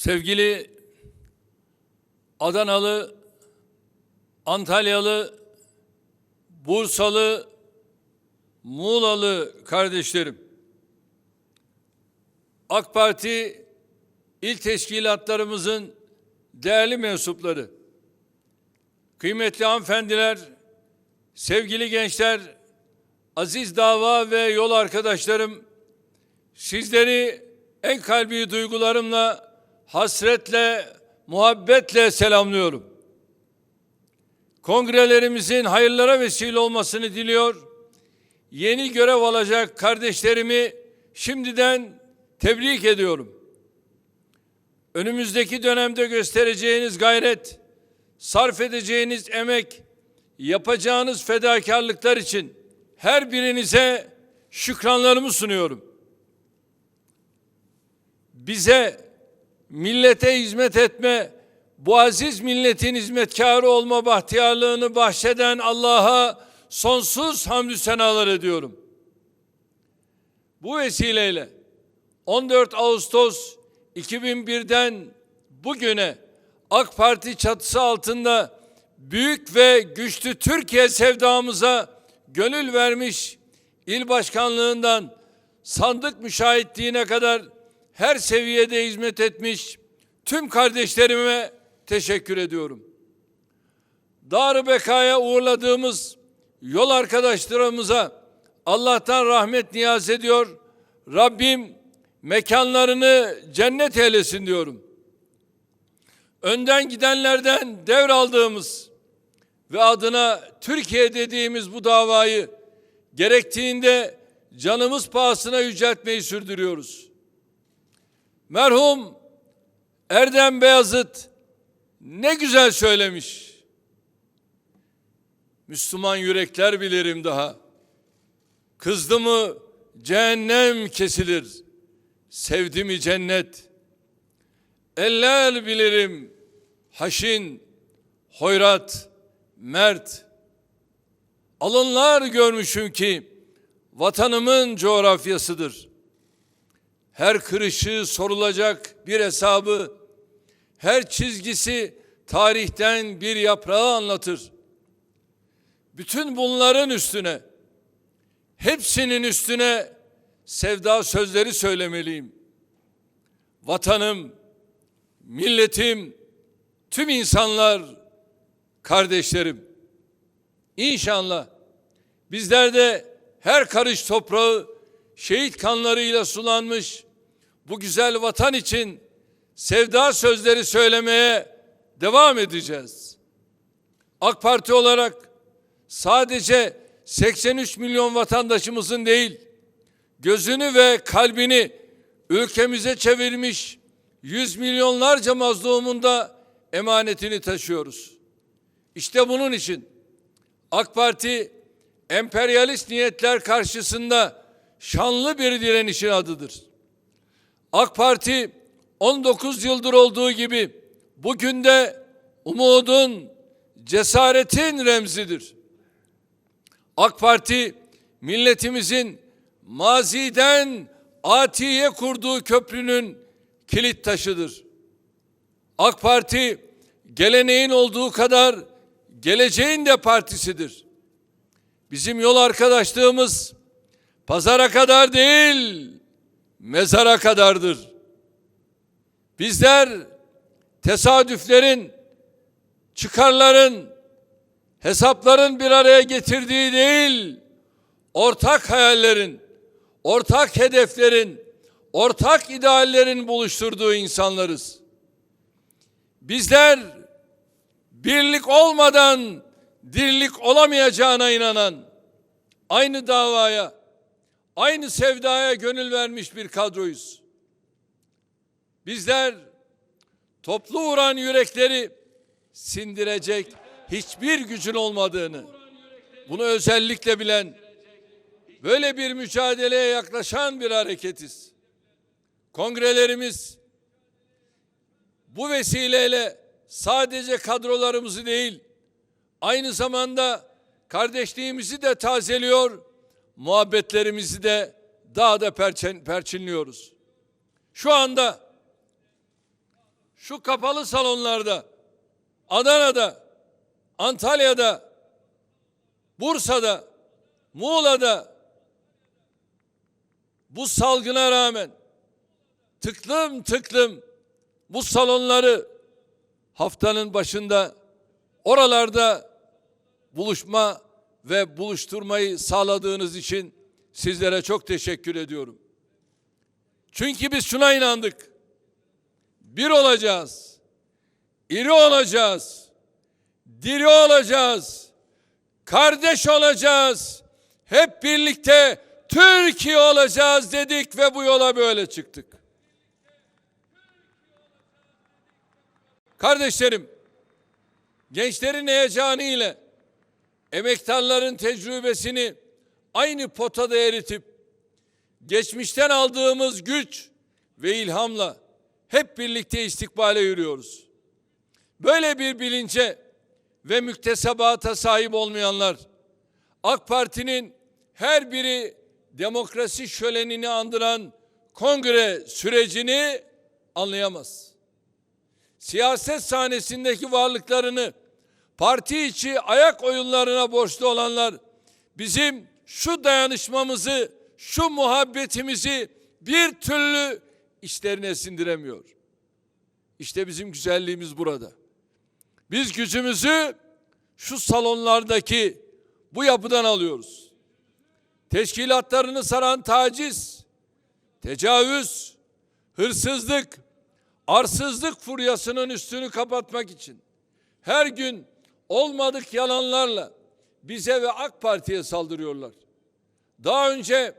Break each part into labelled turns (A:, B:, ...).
A: Sevgili Adanalı, Antalyalı, Bursalı, Muğlalı kardeşlerim. AK Parti il teşkilatlarımızın değerli mensupları, kıymetli hanımefendiler, sevgili gençler, aziz dava ve yol arkadaşlarım, sizleri en kalbi duygularımla, hasretle, muhabbetle selamlıyorum. Kongrelerimizin hayırlara vesile olmasını diliyor. Yeni görev alacak kardeşlerimi şimdiden tebrik ediyorum. Önümüzdeki dönemde göstereceğiniz gayret, sarf edeceğiniz emek, yapacağınız fedakarlıklar için her birinize şükranlarımı sunuyorum. Bize millete hizmet etme, bu aziz milletin hizmetkarı olma bahtiyarlığını bahşeden Allah'a sonsuz hamdü senalar ediyorum. Bu vesileyle 14 Ağustos 2001'den bugüne AK Parti çatısı altında büyük ve güçlü Türkiye sevdamıza gönül vermiş il başkanlığından sandık müşahitliğine kadar her seviyede hizmet etmiş tüm kardeşlerime teşekkür ediyorum. Dar Beka'ya uğurladığımız yol arkadaşlarımıza Allah'tan rahmet niyaz ediyor. Rabbim mekanlarını cennet eylesin diyorum. Önden gidenlerden devraldığımız ve adına Türkiye dediğimiz bu davayı gerektiğinde canımız pahasına yüceltmeyi sürdürüyoruz. Merhum Erdem Beyazıt ne güzel söylemiş. Müslüman yürekler bilirim daha. Kızdı mı cehennem kesilir. Sevdi mi cennet. Eller bilirim. Haşin, hoyrat, mert. Alınlar görmüşüm ki vatanımın coğrafyasıdır. Her kırışı sorulacak bir hesabı, her çizgisi tarihten bir yaprağı anlatır. Bütün bunların üstüne, hepsinin üstüne sevda sözleri söylemeliyim. Vatanım, milletim, tüm insanlar, kardeşlerim. İnşallah bizler de her karış toprağı şehit kanlarıyla sulanmış bu güzel vatan için sevda sözleri söylemeye devam edeceğiz. AK Parti olarak sadece 83 milyon vatandaşımızın değil, gözünü ve kalbini ülkemize çevirmiş yüz milyonlarca mazlumun da emanetini taşıyoruz. İşte bunun için AK Parti emperyalist niyetler karşısında şanlı bir direnişin adıdır. AK Parti 19 yıldır olduğu gibi bugün de umudun, cesaretin remzidir. AK Parti milletimizin maziden atiye kurduğu köprünün kilit taşıdır. AK Parti geleneğin olduğu kadar geleceğin de partisidir. Bizim yol arkadaşlığımız pazara kadar değil, mezara kadardır. Bizler tesadüflerin, çıkarların, hesapların bir araya getirdiği değil, ortak hayallerin, ortak hedeflerin, ortak ideallerin buluşturduğu insanlarız. Bizler birlik olmadan dirlik olamayacağına inanan, aynı davaya, aynı sevdaya gönül vermiş bir kadroyuz. Bizler toplu vuran yürekleri sindirecek hiçbir gücün olmadığını, bunu özellikle bilen, böyle bir mücadeleye yaklaşan bir hareketiz. Kongrelerimiz bu vesileyle sadece kadrolarımızı değil, aynı zamanda kardeşliğimizi de tazeliyor, muhabbetlerimizi de daha da perçin, perçinliyoruz. Şu anda şu kapalı salonlarda, Adana'da, Antalya'da, Bursa'da, Muğla'da bu salgına rağmen tıklım tıklım bu salonları haftanın başında oralarda buluşma ve buluşturmayı sağladığınız için sizlere çok teşekkür ediyorum. Çünkü biz şuna inandık. Bir olacağız. iri olacağız. Diri olacağız. Kardeş olacağız. Hep birlikte Türkiye olacağız dedik ve bu yola böyle çıktık. Kardeşlerim, gençlerin heyecanı ile emektarların tecrübesini aynı potada eritip geçmişten aldığımız güç ve ilhamla hep birlikte istikbale yürüyoruz. Böyle bir bilince ve müktesebata sahip olmayanlar AK Parti'nin her biri demokrasi şölenini andıran kongre sürecini anlayamaz. Siyaset sahnesindeki varlıklarını parti içi ayak oyunlarına borçlu olanlar bizim şu dayanışmamızı, şu muhabbetimizi bir türlü işlerine sindiremiyor. İşte bizim güzelliğimiz burada. Biz gücümüzü şu salonlardaki bu yapıdan alıyoruz. Teşkilatlarını saran taciz, tecavüz, hırsızlık, arsızlık furyasının üstünü kapatmak için her gün olmadık yalanlarla bize ve AK Parti'ye saldırıyorlar. Daha önce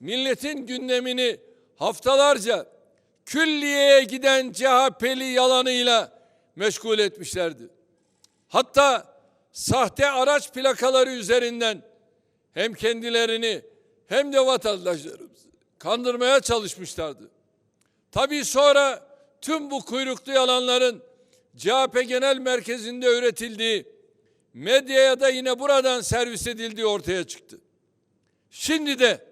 A: milletin gündemini haftalarca külliyeye giden CHP'li yalanıyla meşgul etmişlerdi. Hatta sahte araç plakaları üzerinden hem kendilerini hem de vatandaşlarımızı kandırmaya çalışmışlardı. Tabii sonra tüm bu kuyruklu yalanların CHP Genel Merkezi'nde üretildiği, medyaya da yine buradan servis edildiği ortaya çıktı. Şimdi de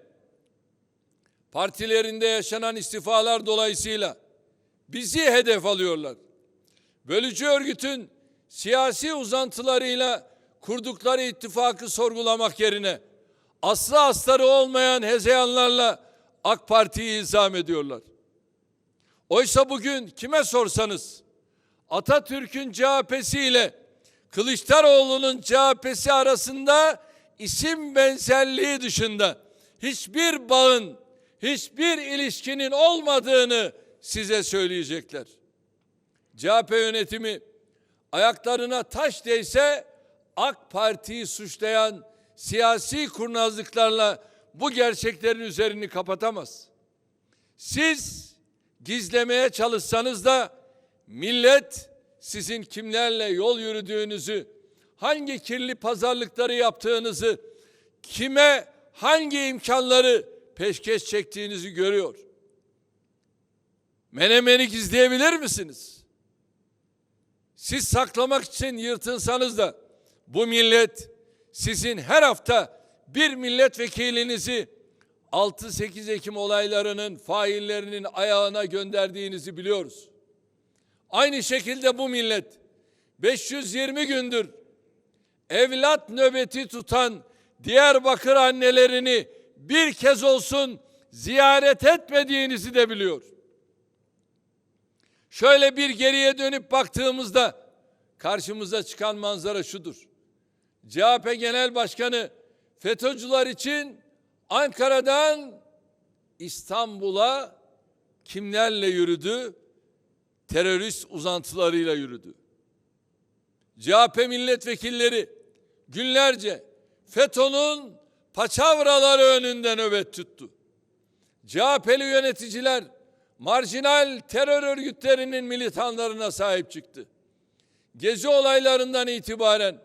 A: partilerinde yaşanan istifalar dolayısıyla bizi hedef alıyorlar. Bölücü örgütün siyasi uzantılarıyla kurdukları ittifakı sorgulamak yerine aslı astarı olmayan hezeyanlarla AK Parti'yi ilzam ediyorlar. Oysa bugün kime sorsanız Atatürk'ün CHP'si ile Kılıçdaroğlu'nun CHP'si arasında isim benzerliği dışında hiçbir bağın, hiçbir ilişkinin olmadığını size söyleyecekler. CHP yönetimi ayaklarına taş değse AK Parti'yi suçlayan siyasi kurnazlıklarla bu gerçeklerin üzerini kapatamaz. Siz gizlemeye çalışsanız da millet sizin kimlerle yol yürüdüğünüzü, hangi kirli pazarlıkları yaptığınızı, kime hangi imkanları peşkeş çektiğinizi görüyor. Menemeni gizleyebilir misiniz? Siz saklamak için yırtınsanız da bu millet sizin her hafta bir milletvekilinizi 6-8 Ekim olaylarının faillerinin ayağına gönderdiğinizi biliyoruz. Aynı şekilde bu millet 520 gündür evlat nöbeti tutan Diyarbakır annelerini bir kez olsun ziyaret etmediğinizi de biliyor. Şöyle bir geriye dönüp baktığımızda karşımıza çıkan manzara şudur. CHP Genel Başkanı FETÖ'cüler için Ankara'dan İstanbul'a kimlerle yürüdü? Terörist uzantılarıyla yürüdü. CHP milletvekilleri günlerce FETÖ'nün paçavraları önünde nöbet tuttu. CHP'li yöneticiler marjinal terör örgütlerinin militanlarına sahip çıktı. Gezi olaylarından itibaren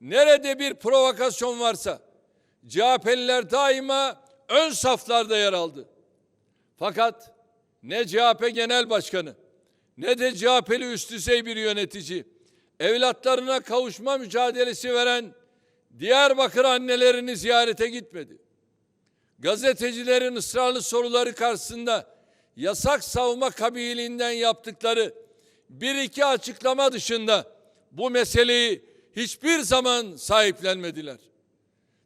A: nerede bir provokasyon varsa CHP'liler daima ön saflarda yer aldı. Fakat ne CHP Genel Başkanı ne de CHP'li üst düzey bir yönetici evlatlarına kavuşma mücadelesi veren Diyarbakır annelerini ziyarete gitmedi. Gazetecilerin ısrarlı soruları karşısında yasak savunma kabiliğinden yaptıkları bir iki açıklama dışında bu meseleyi hiçbir zaman sahiplenmediler.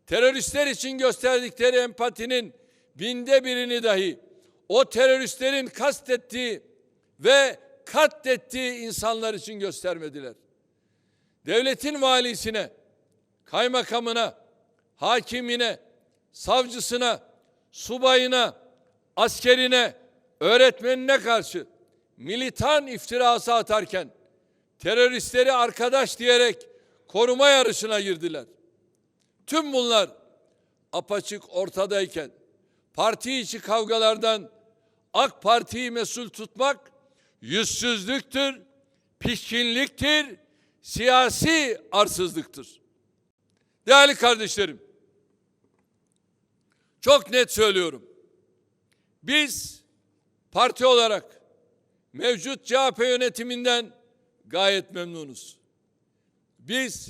A: Teröristler için gösterdikleri empatinin binde birini dahi o teröristlerin kastettiği ve katlettiği insanlar için göstermediler. Devletin valisine, kaymakamına, hakimine, savcısına, subayına, askerine, öğretmenine karşı militan iftirası atarken teröristleri arkadaş diyerek koruma yarışına girdiler. Tüm bunlar apaçık ortadayken parti içi kavgalardan AK Parti'yi mesul tutmak yüzsüzlüktür, pişkinliktir, siyasi arsızlıktır. Değerli kardeşlerim, çok net söylüyorum. Biz parti olarak mevcut CHP yönetiminden gayet memnunuz. Biz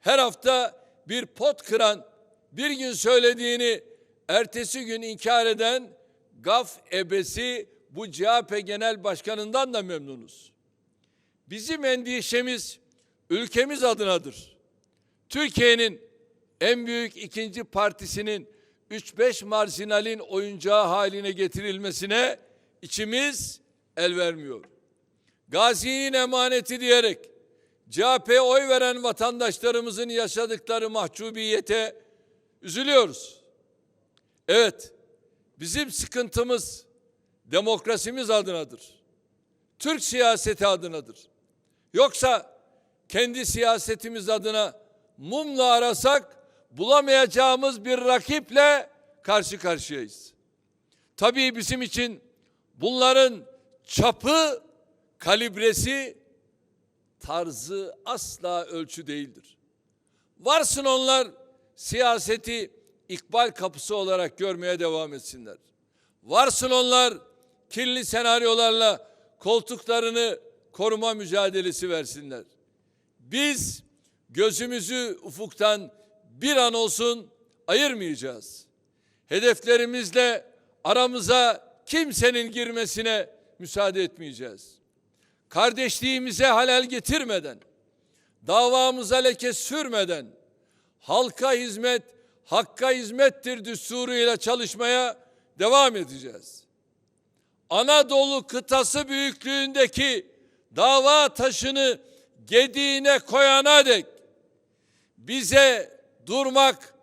A: her hafta bir pot kıran, bir gün söylediğini ertesi gün inkar eden gaf ebesi bu CHP Genel Başkanı'ndan da memnunuz. Bizim endişemiz ülkemiz adınadır. Türkiye'nin en büyük ikinci partisinin 3-5 marjinalin oyuncağı haline getirilmesine içimiz el vermiyor. Gazi'nin emaneti diyerek CHP'ye oy veren vatandaşlarımızın yaşadıkları mahcubiyete üzülüyoruz. Evet, bizim sıkıntımız demokrasimiz adınadır. Türk siyaseti adınadır. Yoksa kendi siyasetimiz adına mumla arasak bulamayacağımız bir rakiple karşı karşıyayız. Tabii bizim için bunların çapı, kalibresi, tarzı asla ölçü değildir. Varsın onlar siyaseti ikbal kapısı olarak görmeye devam etsinler. Varsın onlar kirli senaryolarla koltuklarını koruma mücadelesi versinler. Biz gözümüzü ufuktan bir an olsun ayırmayacağız. Hedeflerimizle aramıza kimsenin girmesine müsaade etmeyeceğiz. Kardeşliğimize halel getirmeden, davamıza leke sürmeden, halka hizmet, hakka hizmettir düsturuyla çalışmaya devam edeceğiz. Anadolu kıtası büyüklüğündeki dava taşını gediğine koyana dek bize durmak,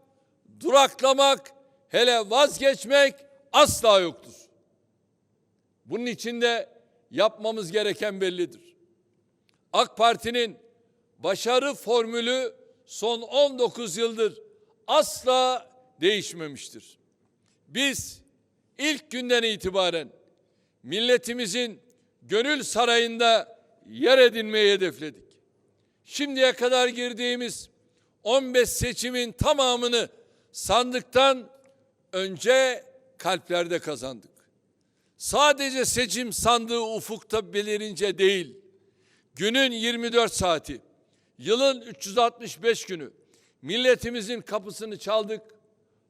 A: duraklamak, hele vazgeçmek asla yoktur. Bunun için de yapmamız gereken bellidir. AK Parti'nin başarı formülü son 19 yıldır asla değişmemiştir. Biz ilk günden itibaren milletimizin gönül sarayında yer edinmeyi hedefledik. Şimdiye kadar girdiğimiz 15 seçimin tamamını sandıktan önce kalplerde kazandık. Sadece seçim sandığı ufukta belirince değil, günün 24 saati, yılın 365 günü milletimizin kapısını çaldık,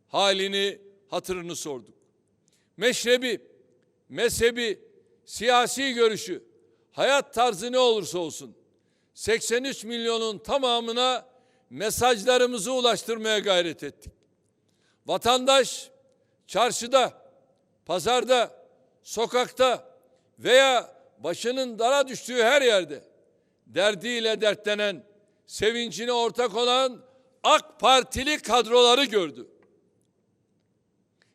A: halini, hatırını sorduk. Meşrebi, mezhebi, siyasi görüşü, hayat tarzı ne olursa olsun 83 milyonun tamamına mesajlarımızı ulaştırmaya gayret ettik. Vatandaş çarşıda, pazarda, sokakta veya başının dara düştüğü her yerde derdiyle dertlenen, sevincine ortak olan AK Partili kadroları gördü.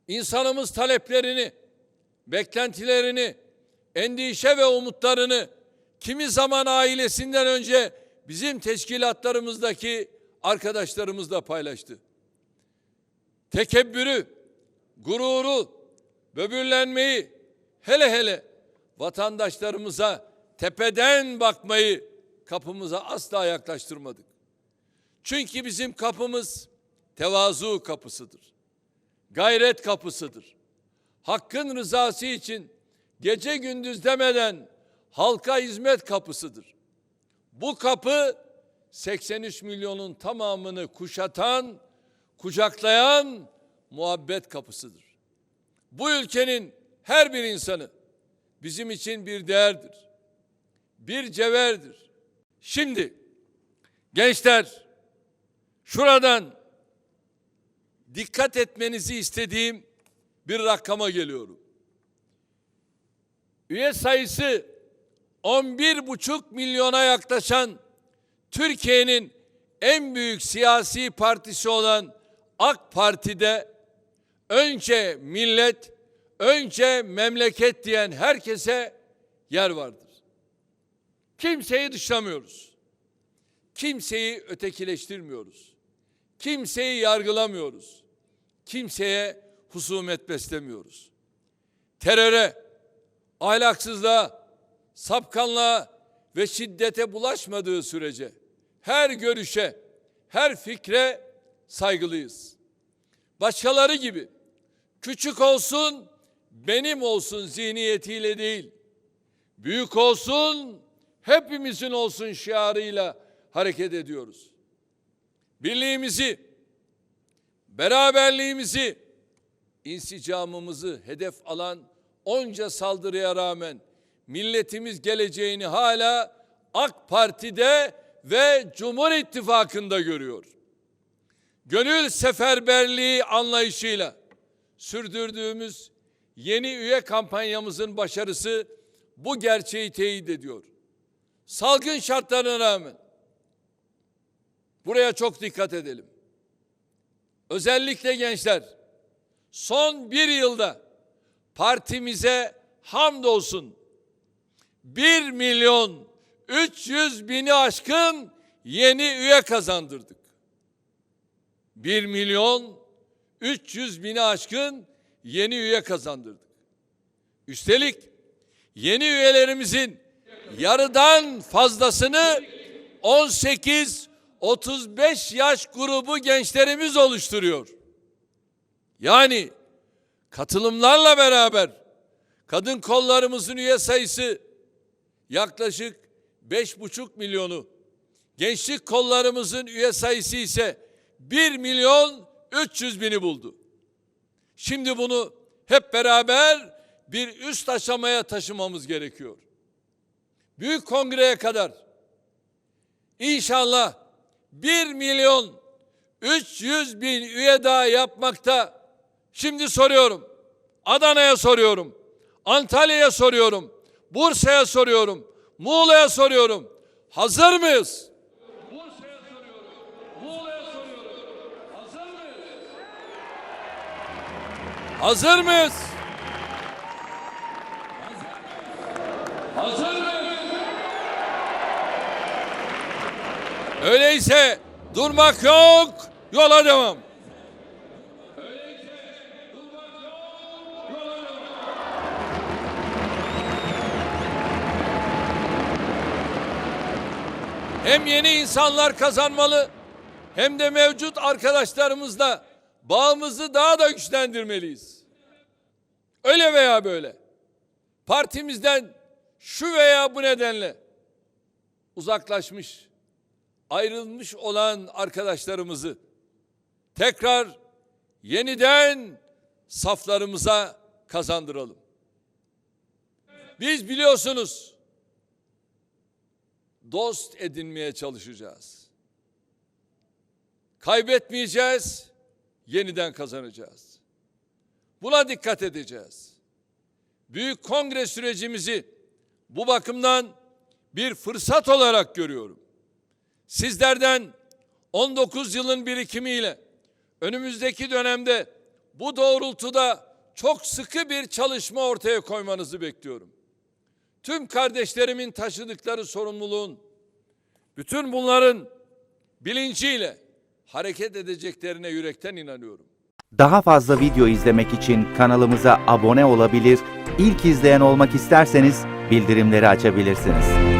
A: İnsanımız taleplerini, beklentilerini, endişe ve umutlarını kimi zaman ailesinden önce bizim teşkilatlarımızdaki arkadaşlarımızla paylaştı. Tekebbürü, gururu, böbürlenmeyi, hele hele vatandaşlarımıza tepeden bakmayı kapımıza asla yaklaştırmadık. Çünkü bizim kapımız tevazu kapısıdır. Gayret kapısıdır. Hakkın rızası için gece gündüz demeden halka hizmet kapısıdır. Bu kapı 83 milyonun tamamını kuşatan, kucaklayan muhabbet kapısıdır. Bu ülkenin her bir insanı bizim için bir değerdir. bir cevherdir. Şimdi gençler şuradan dikkat etmenizi istediğim bir rakama geliyorum. Üye sayısı 11,5 milyona yaklaşan Türkiye'nin en büyük siyasi partisi olan AK Parti'de önce millet, önce memleket diyen herkese yer vardır. Kimseyi dışlamıyoruz. Kimseyi ötekileştirmiyoruz. Kimseyi yargılamıyoruz. Kimseye husumet beslemiyoruz. Teröre, ahlaksızlığa, sapkanlığa ve şiddete bulaşmadığı sürece her görüşe, her fikre saygılıyız. Başkaları gibi küçük olsun, benim olsun zihniyetiyle değil, büyük olsun, hepimizin olsun şiarıyla hareket ediyoruz. Birliğimizi, beraberliğimizi, insicamımızı hedef alan onca saldırıya rağmen milletimiz geleceğini hala AK Parti'de ve Cumhur İttifakı'nda görüyor. Gönül seferberliği anlayışıyla sürdürdüğümüz yeni üye kampanyamızın başarısı bu gerçeği teyit ediyor. Salgın şartlarına rağmen buraya çok dikkat edelim. Özellikle gençler son bir yılda partimize hamdolsun 1 milyon 300 bini aşkın yeni üye kazandırdık. 1 milyon 300 bini aşkın yeni üye kazandırdık. Üstelik yeni üyelerimizin yarıdan fazlasını 18-35 yaş grubu gençlerimiz oluşturuyor. Yani katılımlarla beraber kadın kollarımızın üye sayısı yaklaşık beş buçuk milyonu. Gençlik kollarımızın üye sayısı ise 1 milyon 300 bini buldu. Şimdi bunu hep beraber bir üst aşamaya taşımamız gerekiyor. Büyük kongreye kadar inşallah 1 milyon 300 bin üye daha yapmakta. Şimdi soruyorum. Adana'ya soruyorum. Antalya'ya soruyorum. Bursa'ya soruyorum. Muğla'ya soruyorum. Hazır mıyız? Hazır mıyız? Hazır mıyız? Öyleyse durmak yok, yola devam. Hem yeni insanlar kazanmalı hem de mevcut arkadaşlarımızla bağımızı daha da güçlendirmeliyiz. Öyle veya böyle. Partimizden şu veya bu nedenle uzaklaşmış, ayrılmış olan arkadaşlarımızı tekrar yeniden saflarımıza kazandıralım. Biz biliyorsunuz dost edinmeye çalışacağız. Kaybetmeyeceğiz, yeniden kazanacağız. Buna dikkat edeceğiz. Büyük kongre sürecimizi bu bakımdan bir fırsat olarak görüyorum. Sizlerden 19 yılın birikimiyle önümüzdeki dönemde bu doğrultuda çok sıkı bir çalışma ortaya koymanızı bekliyorum tüm kardeşlerimin taşıdıkları sorumluluğun bütün bunların bilinciyle hareket edeceklerine yürekten inanıyorum.
B: Daha fazla video izlemek için kanalımıza abone olabilir, ilk izleyen olmak isterseniz bildirimleri açabilirsiniz.